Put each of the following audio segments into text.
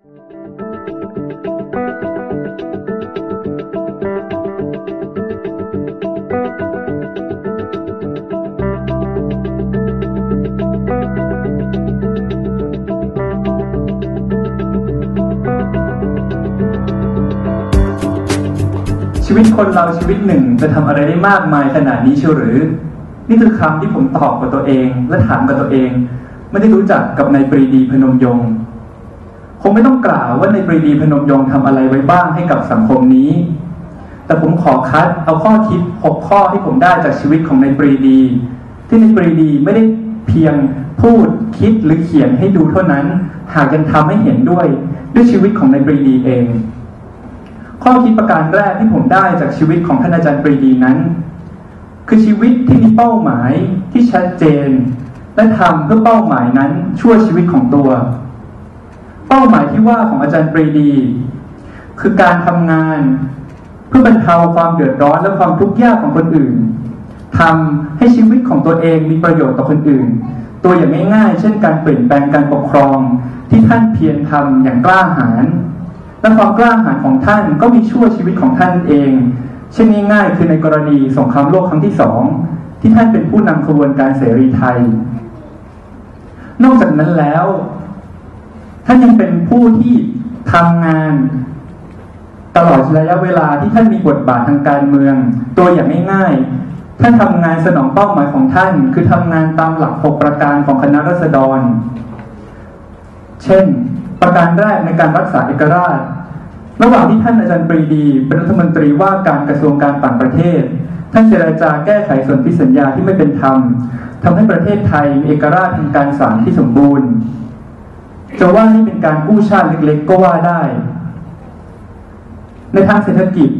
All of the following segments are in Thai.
ชีวิตคนเราชีวิตหนึ่งจะทำอะไรได้มากมายขนาดนี้เชียวหรือ นี่คือคำที่ผมตอบกับตัวเองและถามกับตัวเอง ไม่ได้รู้จักกับนายปรีดีพนมยงค์ คงไม่ต้องกล่าวว่าในปรีดีพนมยงค์ทำอะไรไว้บ้างให้กับสังคมนี้ แต่ผมขอคัดเอาข้อคิดหกข้อที่ผมได้จากชีวิตของในปรีดี ที่ในปรีดีไม่ได้เพียงพูดคิดหรือเขียนให้ดูเท่านั้น หากยังทำให้เห็นด้วยด้วยชีวิตของในปรีดีเอง ข้อคิดประการแรกที่ผมได้จากชีวิตของท่านอาจารย์ปรีดีนั้น คือชีวิตที่มีเป้าหมายที่ชัดเจน และทำเพื่อเป้าหมายนั้นชั่วชีวิตของตัว เป้าหมายที่ว่าของอาจารย์ปรีดี คือการทำงาน เพื่อบรรเทาความเดือดร้อนและความทุกข์ยากของคนอื่นทำให้ชีวิตของตัวเองมีประโยชน์ต่อคนอื่น ตัวอย่างง่ายๆ เช่น การเปลี่ยนแปลงการปกครองที่ท่านเพียรทำอย่างกล้าหาญและความกล้าหาญของท่านก็มีช่วยชีวิตของท่านเอง เช่นง่ายๆคือในกรณีสงครามโลกครั้งที่สองที่ท่านเป็นผู้นำขบวนการเสรีไทย นอกจากนั้นแล้ว ท่านยังเป็นผู้ที่ทำงานตลอดระยะเวลาที่ท่านมีบทบาททางการเมือง ตัวอย่างง่ายๆท่านทำงานสนองเป้าหมายของท่าน คือทำงานตามหลักหกประการของคณะรัษฎร เช่น ประการแรกในการรักษาเอกราช ระหว่างที่ท่านอาจารย์ปรีดี เป็นรัฐมนตรีว่าการกระทรวงการต่างประเทศ ท่านเจรจาแก้ไขส่วนพิสัญญาที่ไม่เป็นธรรมทำให้ประเทศไทยมีเอกราชทางการศาลที่สมบูรณ์ จะว่านี่เป็นการกู้ชาติเล็ก ๆ ก็ว่าได้ ในทางเศรษฐกิจ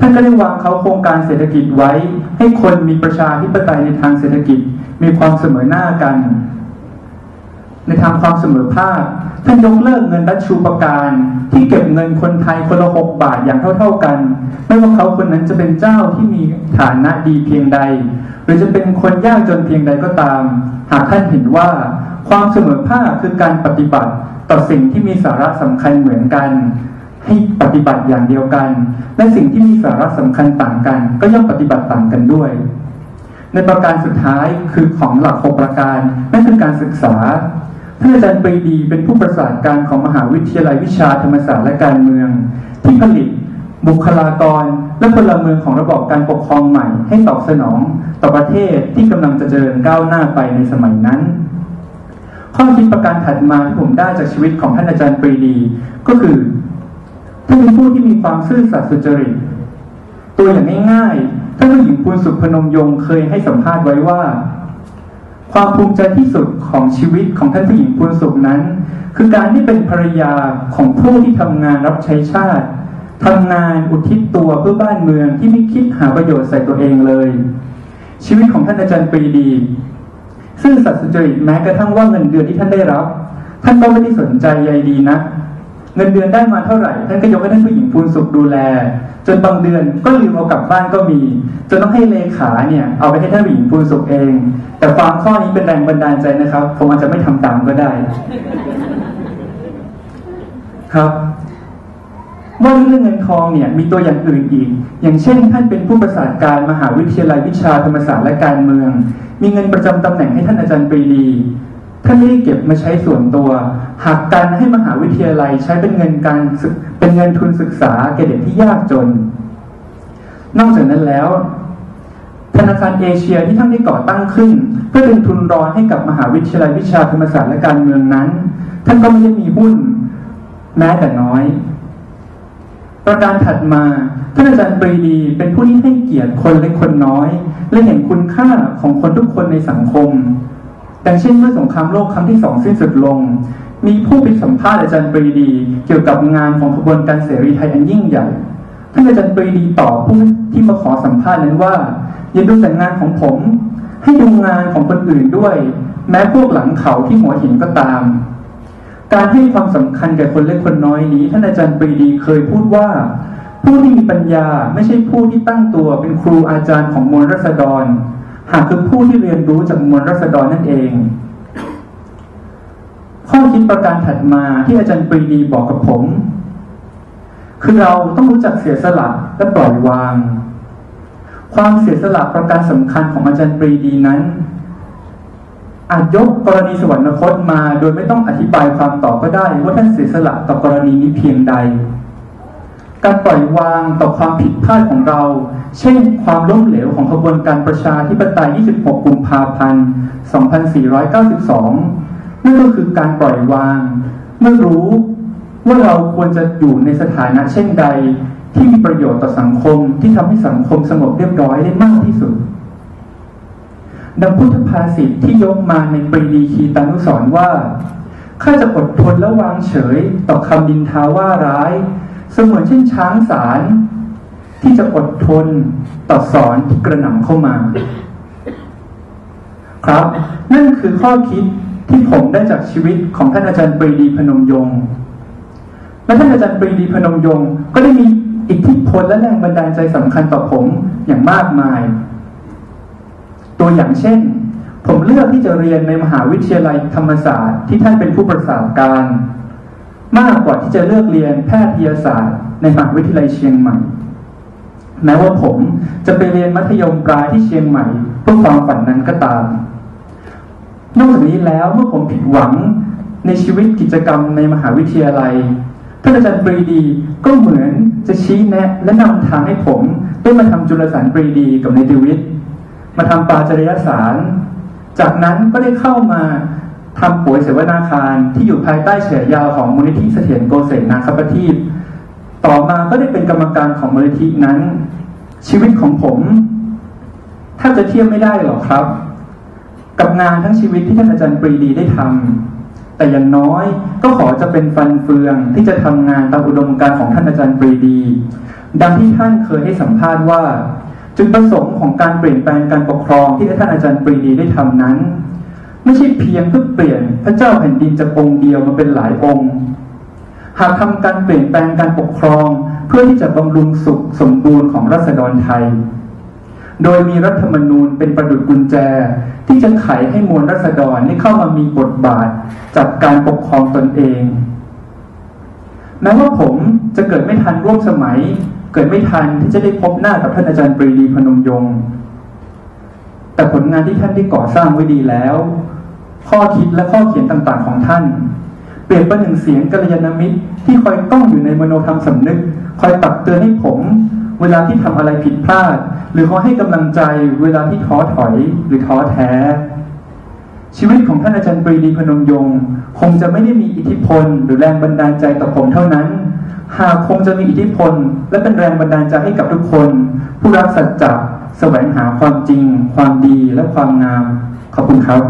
ท่านก็ได้วางเขาโครงการเศรษฐกิจไว้ ให้คนมีประชาธิปไตยในทางเศรษฐกิจ มีความเสมอหน้ากัน ในทางความเสมอภาคท่านยกเลิกเงินรัชชูประการ ที่เก็บเงินคนไทยคนละหกบาทอย่างเท่า ๆกัน ไม่ว่าเขาคนนั้นจะเป็นเจ้าที่มีฐานะดีเพียงใด หรือจะเป็นคนยากจนเพียงใดก็ตาม หากท่านเห็นว่า ความเสมอภาคคือการปฏิบัติต่อสิ่งที่มีสาระสำคัญเหมือนกัน ให้ปฏิบัติอย่างเดียวกัน และสิ่งที่มีสาระสำคัญต่างกัน ก็ย่อมปฏิบัติต่างกันด้วย ในประการสุดท้ายคือของหลักหกประการนั่นคือการศึกษาท่านอาจารย์ปรีดีเป็นผู้ประสานการของมหาวิทยาลัยวิชาธรรมศาสตร์และการเมือง ที่ผลิต บุคลากร และพลเมืองของระบอบการปกครองใหม่ ให้ตอบสนอง ต่อประเทศที่กำลังจะเจริญก้าวหน้าไปในสมัยนั้น ข้อคิดประการถัดมาที่ผมได้จากชีวิตของท่านอาจารย์ปรีดีก็คือท่านเป็นผู้ที่มีความซื่อสัตย์สุจริต ตัวอย่างง่ายๆท่านผู้หญิงพูนสุพนมยงเคยให้สัมภาษณ์ไว้ว่า ความภูมิใจที่สุดของชีวิตของท่านผู้หญิงพูนสุขนั้น คือการที่เป็นภรรยาของผู้ที่ทำงานรับใช้ชาติทำงานอุทิศตัวเพื่อบ้านเมืองที่ไม่คิดหาประโยชน์ใส่ตัวเองเลย ชีวิตของท่านอาจารย์ปรีดี ซื่อสัตย์สุจริตแม้กระทั่งว่าเงินเดือนที่ท่านได้รับ ท่านก็ไม่ได้สนใจใยดีนะ เงินเดือนได้มาเท่าไหร่ท่านก็ยกให้ท่านผู้หญิงพูนสุขดูแล จนบางเดือนก็ลืมเอากลับบ้านก็มี จนต้องให้เลขาเนี่ยเอาไปให้ท่านผู้หญิงพูนสุขเอง แต่ความข้อนี้เป็นแรงบันดาลใจนะครับ ผมอาจจะไม่ทำตามก็ได้ ครับ ว่าเรื่องเงินทองเนี่ยมีตัวอย่างอื่นอีก อย่างเช่น ท่านเป็นผู้ประสานการมหาวิทยาลัยวิชาธรรมศาสตร์และการเมือง มีเงินประจำตำแหน่งให้ท่านอาจารย์ปรีดีท่านไม่ได้เก็บมาใช้ส่วนตัวหากการให้มหาวิทยาลัยใช้เป็นเงินการเป็นเงินทุนศึกษาแก่เด็กที่ยากจน นอกจากนั้นแล้ว ธนาคารเอเชียที่ท่านได้ก่อตั้งขึ้น เพื่อเป็นทุนรอนให้กับมหาวิทยาลัยวิชาธรรมศาสตร์และการเมืองนั้น ท่านก็ไม่ได้มีหุ้น แม้แต่น้อย ประการถัดมาท่านอาจารย์ปรีดีเป็นผู้ที่ให้เกียรติคนเล็กคนน้อย และเห็นคุณค่าของคนทุกคนในสังคมดังเช่นเมื่อสงครามโลกครั้งที่สองสิ้นสุดลง มีผู้ไปสัมภาษณ์อาจารย์ปรีดี เกี่ยวกับงานของขบวนการเสรีไทยอันยิ่งใหญ่ท่านอาจารย์ปรีดีตอบผู้ที่มาขอสัมภาษณ์นั้นว่าอย่าดูแต่งานของผม ให้ดูงานของคนอื่นด้วย แม้พวกหลังเขาที่หัวหินก็ตาม การให้ความสำคัญแก่คนเล็กคนน้อยนี้ ท่านอาจารย์ปรีดีเคยพูดว่า ผู้ที่มีปัญญาไม่ใช่ผู้ที่ตั้งตัวเป็นครูอาจารย์ของมวลรัษฎร หากคือผู้ที่เรียนรู้จากมวลรัษฎรนั่นเอง ข้อคิดประการถัดมาที่อาจารย์ปรีดีบอกกับผม คือเราต้องรู้จักเสียสละและปล่อยวาง ความเสียสละประการสำคัญของอาจารย์ปรีดีนั้น อาจยกกรณีสวรรคตมา โดยไม่ต้องอธิบายความต่อก็ได้ ว่าท่านเสียสละต่อกรณีนี้เพียงใด การปล่อยวางต่อความผิดพลาดของเรา เช่นความล้มเหลวของขบวนการประชาธิปไตย 26 กุมภาพันธ์ 2492 นั่นก็คือการปล่อยวางเมื่อรู้ว่าเราควรจะอยู่ในสถานะเช่นใด ที่มีประโยชน์ต่อสังคมที่ทำให้สังคมสงบเรียบร้อยได้มากที่สุด ดังพุทธภาษิตที่ยกมาในปรีดีคีตานุสรณ์ว่าข้าจะอดทนและวางเฉยต่อคำดินทาว่าร้าย เสมือนเช่นช้างสารที่จะอดทนต่อสอนที่กระหน่ำเข้ามา ครับ นั่นคือข้อคิดที่ผมได้จากชีวิตของท่านอาจารย์ปรีดีพนมยงค์และท่านอาจารย์ปรีดีพนมยงค์ก็ได้มีอิทธิพลและแรงบันดาลใจสำคัญต่อผมอย่างมากมาย ตัวอย่างเช่น ผมเลือกที่จะเรียนในมหาวิทยาลัยธรรมศาสตร์ที่ท่านเป็นผู้ประสานการ มากกว่าที่จะเลือกเรียนแพทยศาสตร์ ในมหาวิทยาลัยเชียงใหม่ แม้ว่าผมจะไปเรียนมัธยมปลายที่เชียงใหม่เพื่อความฝันนั้นก็ตาม นอกจากนี้แล้วเมื่อผมผิดหวังในชีวิตกิจกรรมในมหาวิทยาลัยท่านอาจารย์ปรีดีก็เหมือนจะชี้แนะและนำทางให้ผมได้มาทำจุลสารปรีดีกับในดิวิท มาทำปาจริยสาร จากนั้นก็ได้เข้ามาทำป่วยเสวนาคารที่อยู่ภายใต้เฉยยาวของมูลนิธิเสถียรโกเสนาคปทีปต่อมาก็ได้เป็นกรรมการของมูลนิธินั้น ชีวิตของผมถ้าจะเทียบไม่ได้หรอกครับ กับงานทั้งชีวิตที่ท่านอาจารย์ปรีดีได้ทำแต่อย่างน้อยก็ขอจะเป็นฟันเฟืองที่จะทำงานตามอุดมการณ์ของท่านอาจารย์ปรีดี ดังที่ท่านเคยให้สัมภาษณ์ว่า จุดประสงค์ของการเปลี่ยนแปลงการปกครองที่ท่านอาจารย์ปรีดีได้ทำนั้น ไม่ใช่เพียงเพื่อเปลี่ยนพระเจ้าแผ่นดินจากองค์เดียวมาเป็นหลายองค์ หากทำการเปลี่ยนแปลงการปกครองเพื่อที่จะบำรุงสุขสมบูรณ์ของรัษฎรไทย โดยมีรัฐธรรมนูญเป็นประดุจกุญแจ ที่จะไขให้มวลรัษฎรได้เข้ามามีบทบาทจัดการปกครองตนเองแม้ว่าผมจะเกิดไม่ทันร่วมสมัย เกิดไม่ทันที่จะได้พบหน้ากับท่านอาจารย์ปรีดีพนมยงค์แต่ผลงานที่ท่านได้ก่อสร้างไว้ดีแล้ว ข้อคิดและข้อเขียนต่างๆ ของท่าน เปรียบประหนึ่งเสียงกัลยาณมิตรที่คอยต้องอยู่ในมโนธรรมสำนึก คอยตักเตือนให้ผม เวลาที่ทำอะไรผิดพลาด หรือคอยให้กำลังใจเวลาที่ท้อถอยหรือท้อแท้ ชีวิตของท่านอาจารย์ปรีดีพนมยงค์คงจะไม่ได้มีอิทธิพลหรือแรงบันดาลใจต่อผมเท่านั้น หากคงจะมีอิทธิพล และเป็นแรงบันดาลใจให้กับทุกคน ผู้รักสัจจะแสวงหาความจริง ความดีและความงาม ขอบคุณครับ